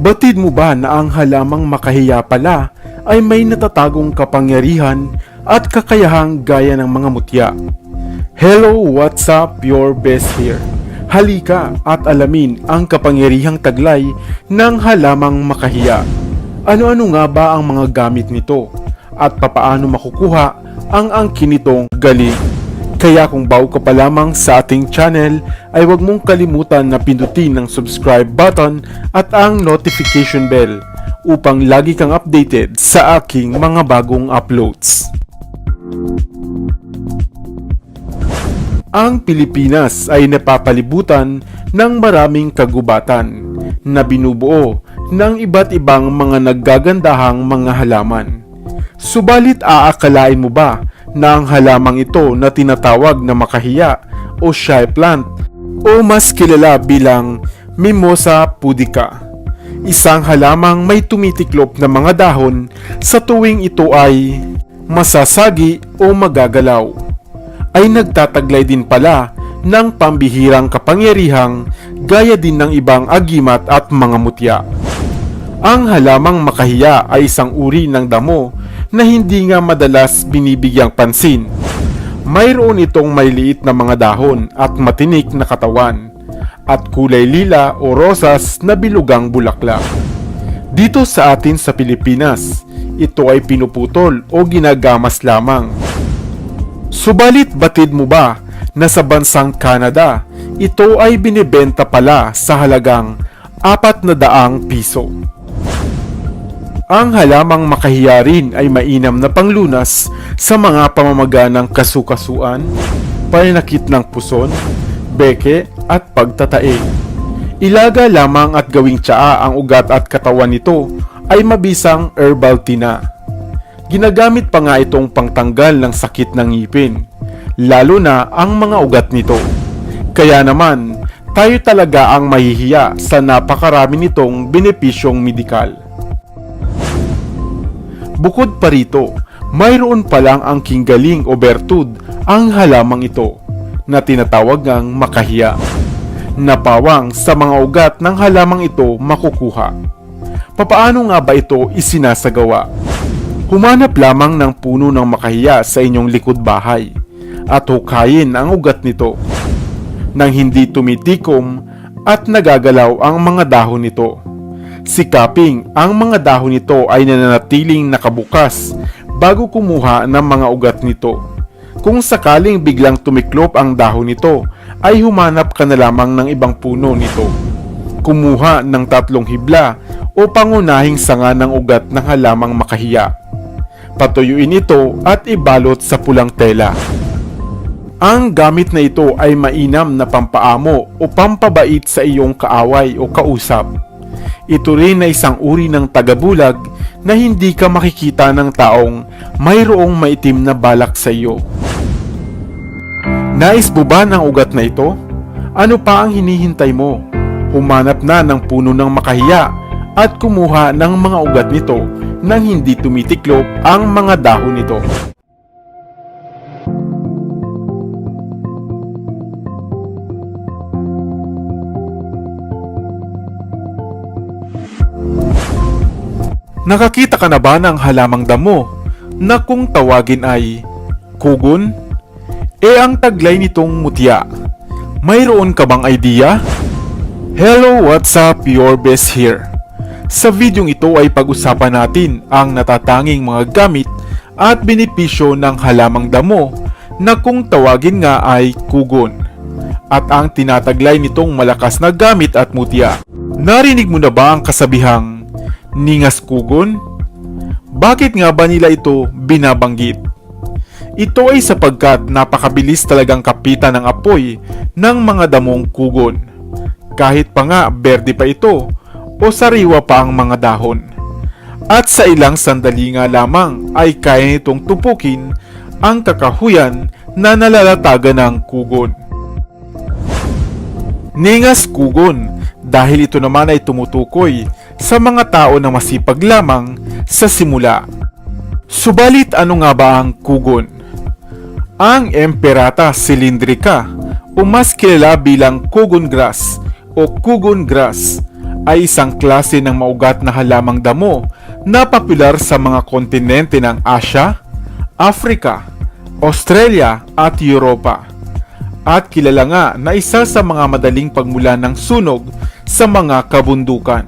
Batid mo ba na ang halamang makahiya pala ay may natatagong kapangyarihan at kakayahang gaya ng mga mutya? Hello, what's up? Your best here. Halika at alamin ang kapangyarihang taglay ng halamang makahiya. Ano-ano nga ba ang mga gamit nito? At papaano makukuha ang angkin nitong galing? Kaya kung bago ka pa lamang sa ating channel, ay huwag mong kalimutan na pindutin ang subscribe button at ang notification bell upang lagi kang updated sa aking mga bagong uploads. Ang Pilipinas ay napapalibutan ng maraming kagubatan na binubuo ng iba't ibang mga naggagandahang mga halaman. Subalit aakalain mo ba na ang halamang ito na tinatawag na makahiya o shy plant o mas kilala bilang Mimosa pudica. Isang halamang may tumitiklop na mga dahon sa tuwing ito ay masasagi o magagalaw. Ay nagtataglay din pala ng pambihirang kapangyarihang gaya din ng ibang agimat at mga mutya. Ang halamang makahiya ay isang uri ng damo na hindi nga madalas binibigyang pansin. Mayroon itong may liit na mga dahon at matinik na katawan at kulay lila o rosas na bilugang bulaklak. Dito sa atin sa Pilipinas, ito ay pinuputol o ginagamas lamang. Subalit batid mo ba na sa bansang Canada, ito ay binibenta pala sa halagang 400 piso. Ang halamang makahiya rin ay mainam na panglunas sa mga pamamaganang kasukasuan, pananakit ng puson, beke at pagtatae. Ilaga lamang at gawing tsaa ang ugat at katawan nito ay mabisang herbal tina. Ginagamit pa nga itong pangtanggal ng sakit ng ngipin, lalo na ang mga ugat nito. Kaya naman, tayo talaga ang mahihiya sa napakarami nitong benepisyong medikal. Bukod pa rito, mayroon palang ang kinggaling o bertud ang halamang ito na tinatawag ngang makahiya. Napawang sa mga ugat ng halamang ito makukuha. Papaano nga ba ito isinasagawa? Humanap lamang ng puno ng makahiya sa inyong likod bahay at hukayin ang ugat nito nang hindi tumitikom at nagagalaw ang mga dahon nito. Sikaping ang mga dahon nito ay nananatiling nakabukas bago kumuha ng mga ugat nito. Kung sakaling biglang tumiklop ang dahon nito, ay humanap ka na lamang ng ibang puno nito. Kumuha ng tatlong hibla o pangunahing sanga ng ugat ng halamang makahiya. Patuyuin ito at ibalot sa pulang tela. Ang gamit na ito ay mainam na pampaamo o pampabait sa iyong kaaway o kausap. Ito rin na isang uri ng tagabulag na hindi ka makikita ng taong mayroong maitim na balak sa iyo. Nais mo ba ng ugat na ito? Ano pa ang hinihintay mo? Humanap na ng puno ng makahiya at kumuha ng mga ugat nito nang hindi tumitiklop ang mga dahon nito. Nakakita ka na ba ng halamang damo na kung tawagin ay kugon? E ang taglay nitong mutya. Mayroon ka bang idea? Hello, what's up? Your best here. Sa videong ito ay pag-usapan natin ang natatanging mga gamit at benepisyo ng halamang damo na kung tawagin nga ay kugon. At ang tinataglay nitong malakas na gamit at mutya. Narinig mo na ba ang kasabihang Ningas Kugon? Bakit nga ba nila ito binabanggit? Ito ay sapagkat napakabilis talagang kapitan ng apoy ng mga damong kugon. Kahit pa nga berde pa ito o sariwa pa ang mga dahon. At sa ilang sandali nga lamang ay kaya nitong tupukin ang kakahuyan na nalalatagan ng kugon. Ningas kugon dahil ito naman ay tumutukoy sa mga tao na masipag lamang sa simula. Subalit ano nga ba ang kugon? Ang Emperata cylindrica o mas kilala bilang kugon grass o kugon grass ay isang klase ng maugat na halamang damo na popular sa mga kontinente ng Asia, Africa, Australia at Europa. At kilala nga na isa sa mga madaling pagmula ng sunog sa mga kabundukan.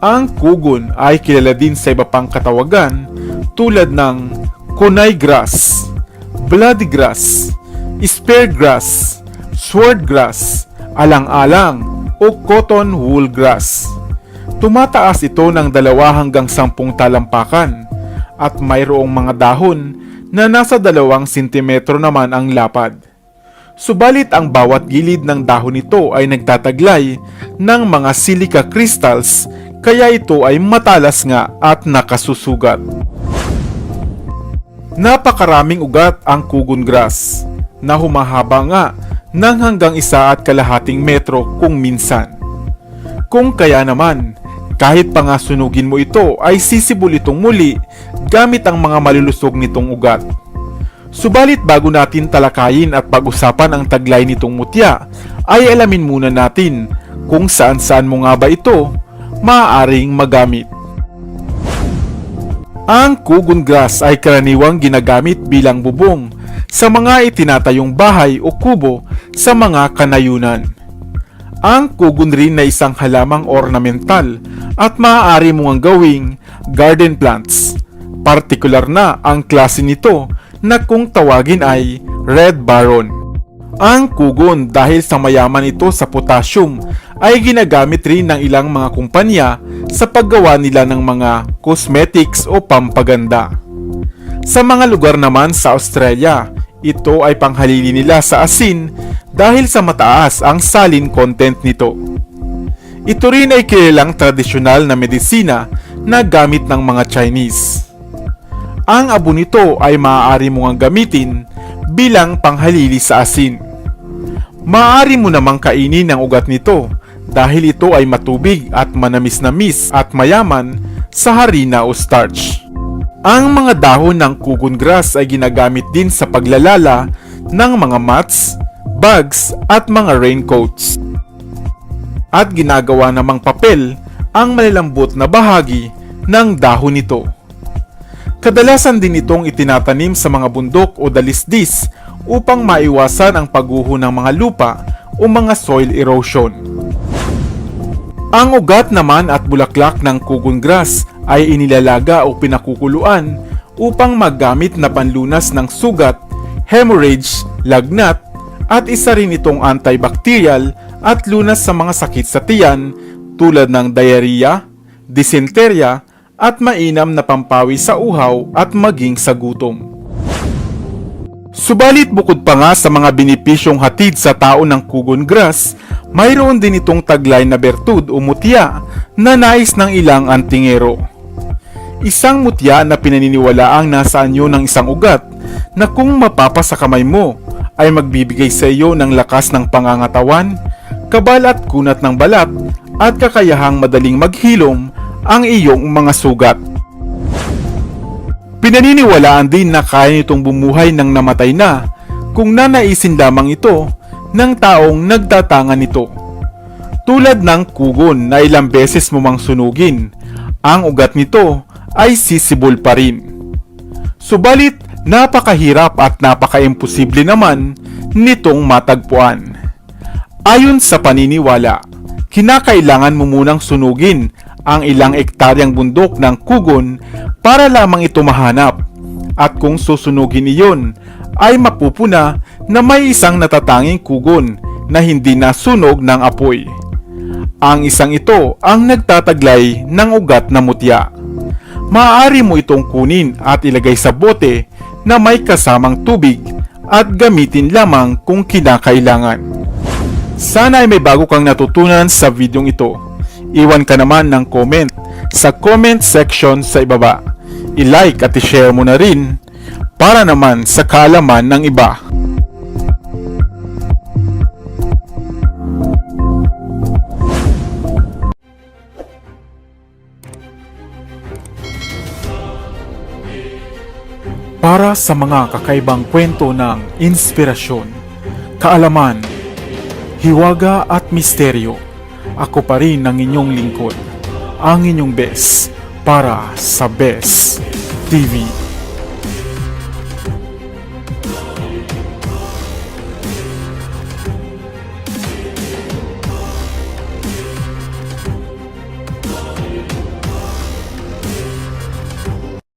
Ang kugon ay kilala din sa iba pang katawagan tulad ng kunay grass, bloody grass, spear grass, sword grass, alang-alang o cotton wool grass. Tumataas ito ng dalawa hanggang sampung talampakan at mayroong mga dahon na nasa dalawang sentimetro naman ang lapad. Subalit ang bawat gilid ng dahon nito ay nagtataglay ng mga silica crystals kaya ito ay matalas nga at nakasusugat. Napakaraming ugat ang kugon grass na humahaba nga ng hanggang isa at kalahating metro kung minsan. Kung kaya naman, kahit pa nga sunugin mo ito ay sisibol itong muli gamit ang mga malulusog nitong ugat. Subalit bago natin talakayin at pag-usapan ang taglay nitong mutya, ay alamin muna natin kung saan-saan mo nga ba ito maaaring magamit. Ang kugon grass ay karaniwang ginagamit bilang bubong sa mga itinatayong bahay o kubo sa mga kanayunan. Ang kugon rin na isang halamang ornamental at maaari mo ang gawing garden plants. Partikular na ang klase nito na kung tawagin ay Red Baron. Ang kugon dahil sa mayaman ito sa potassium ay ginagamit rin ng ilang mga kumpanya sa paggawa nila ng mga cosmetics o pampaganda. Sa mga lugar naman sa Australia, ito ay panghalili nila sa asin dahil sa mataas ang saline content nito. Ito rin ay kilalang tradisyonal na medisina na gamit ng mga Chinese. Ang abo nito ay maaari mong gamitin bilang panghalili sa asin. Maaari mo namang kainin ang ugat nito dahil ito ay matubig at manamis-namis at mayaman sa harina o starch. Ang mga dahon ng kugon grass ay ginagamit din sa paglalala ng mga mats, bags at mga raincoats. At ginagawa namang papel ang malalambot na bahagi ng dahon nito. Kadalasan din itong itinatanim sa mga bundok o dalisdis upang maiwasan ang pagguho ng mga lupa o mga soil erosion. Ang ugat naman at bulaklak ng kugon grass ay inilalaga o pinakukuluan upang magamit na panlunas ng sugat, hemorrhage, lagnat, at isa rin itong antibacterial at lunas sa mga sakit sa tiyan tulad ng diarrhea, dysenteria, at mainam na pampawi sa uhaw at maging sa gutom. Subalit bukod pa nga sa mga benepisyong hatid sa tao ng kugon grass, mayroon din itong taglay na bertud o mutya na nais ng ilang antingero. Isang mutya na pinaniniwalaang nasa anyo ng isang ugat na kung mapapa sa kamay mo ay magbibigay sa iyo ng lakas ng pangangatawan, kabal at kunat ng balat at kakayahang madaling maghilom ang iyong mga sugat. Pinaniniwalaan din na kaya nitong bumuhay ng namatay na kung nanaisin lamang ito ng taong nagtatangan nito. Tulad ng kugon na ilang beses mo mang sunugin, ang ugat nito ay sisibol pa rin. Subalit, napakahirap at napaka-imposible naman nitong matagpuan. Ayon sa paniniwala, kinakailangan mo munang sunugin ang ilang ektaryang bundok ng kugon para lamang ito mahanap. At kung susunugin iyon, ay mapupuna na may isang natatanging kugon na hindi nasunog ng apoy. Ang isang ito ang nagtataglay ng ugat na mutya. Maaari mo itong kunin at ilagay sa bote na may kasamang tubig at gamitin lamang kung kinakailangan. Sana ay may bago kang natutunan sa videong ito. Iwan ka naman ng comment sa comment section sa ibaba. I-like at i-share mo na rin para naman sa kaalaman ng iba. Para sa mga kakaibang kwento ng inspirasyon, kaalaman, hiwaga at misteryo, ako pa rin ang inyong lingkod, ang inyong best para sa Best TV